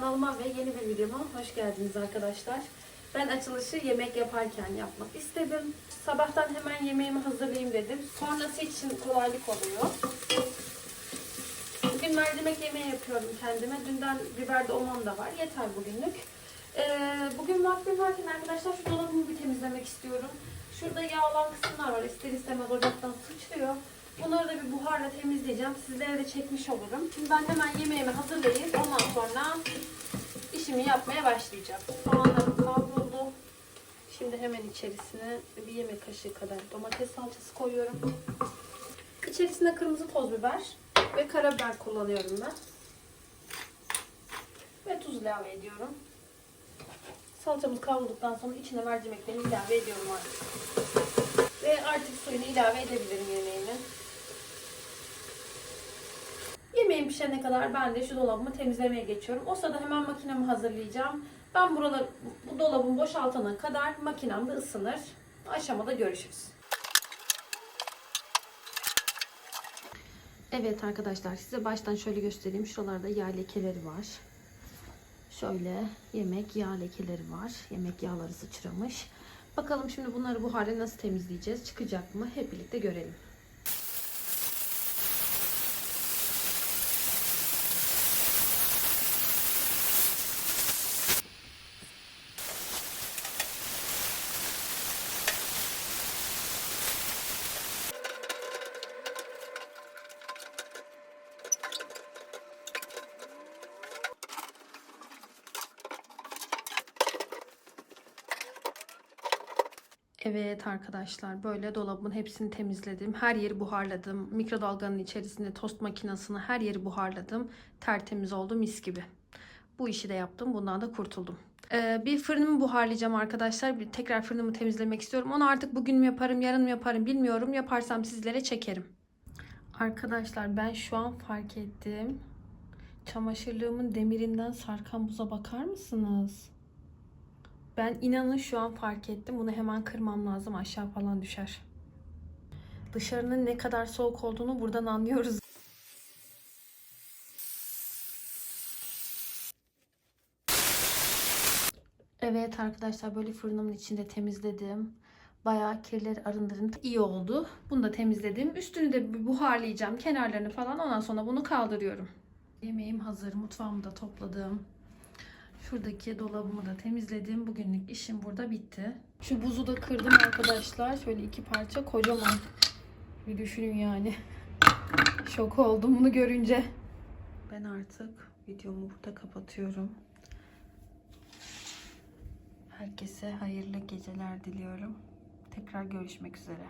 Kanalıma ve yeni bir videoma hoş geldiniz arkadaşlar. Ben açılışı yemek yaparken yapmak istedim. Sabahtan hemen yemeğimi hazırlayayım dedim. Sonrası için kolaylık oluyor. Bugün mercimek yemeği yapıyorum kendime. Dünden biber dolmam da var. Yeter bugünlük. Ee, bugün vaktim varken arkadaşlar şu dolabımı bir temizlemek istiyorum. Şurada yağ olan kısımlar var. İster istemez ocaktan sıçrıyor. Bunları da bir buharla temizleyeceğim. Sizlere de çekmiş olurum. Şimdi ben hemen yemeğimi hazırlayıp ondan işimi yapmaya başlayacağım. Soğanlarım kavruldu. Şimdi hemen içerisine bir yemek kaşığı kadar domates salçası koyuyorum. İçerisine kırmızı toz biber ve karabiber kullanıyorum ben. Ve tuz ilave ediyorum. Salçamız kavrulduktan sonra içine mercimekleri ilave ediyorum artık. Ve artık suyunu ilave edebilirim yemeğime. Yemeğim pişene kadar ben de şu dolabımı temizlemeye geçiyorum. O sırada hemen makinemi hazırlayacağım. Ben buraları, bu dolabın boşaltana kadar makinem de ısınır. Aşamada görüşürüz. Evet arkadaşlar size baştan şöyle göstereyim. Şuralarda yağ lekeleri var. Şöyle yemek yağ lekeleri var. Yemek yağları sıçramış. Bakalım şimdi bunları bu hale nasıl temizleyeceğiz? Çıkacak mı? Hep birlikte görelim. Evet arkadaşlar böyle dolabın hepsini temizledim. Her yeri buharladım. Mikrodalganın içerisinde tost makinesini her yeri buharladım. Tertemiz oldu mis gibi. Bu işi de yaptım. Bundan da kurtuldum. Ee, bir fırınımı buharlayacağım arkadaşlar. Bir tekrar fırınımı temizlemek istiyorum. Onu artık bugün mü yaparım, yarın mı yaparım bilmiyorum. Yaparsam sizlere çekerim. Arkadaşlar ben şu an fark ettim. Çamaşırlığımın demirinden sarkan buza bakar mısınız? Ben inanın şu an fark ettim. Bunu hemen kırmam lazım. Aşağı falan düşer. Dışarının ne kadar soğuk olduğunu buradan anlıyoruz. Evet arkadaşlar böyle fırınımın içinde temizledim. Bayağı kirleri arındırın. iyi oldu. Bunu da temizledim. Üstünü de buharlayacağım. Kenarlarını falan. Ondan sonra bunu kaldırıyorum. Yemeğim hazır. Mutfağımı da topladım. Şuradaki dolabımı da temizledim. Bugünlük işim burada bitti. Şu buzu da kırdım arkadaşlar. Şöyle iki parça kocaman. Bir düşünün yani. Şok oldum bunu görünce. Ben artık videomu burada kapatıyorum. Herkese hayırlı geceler diliyorum. Tekrar görüşmek üzere.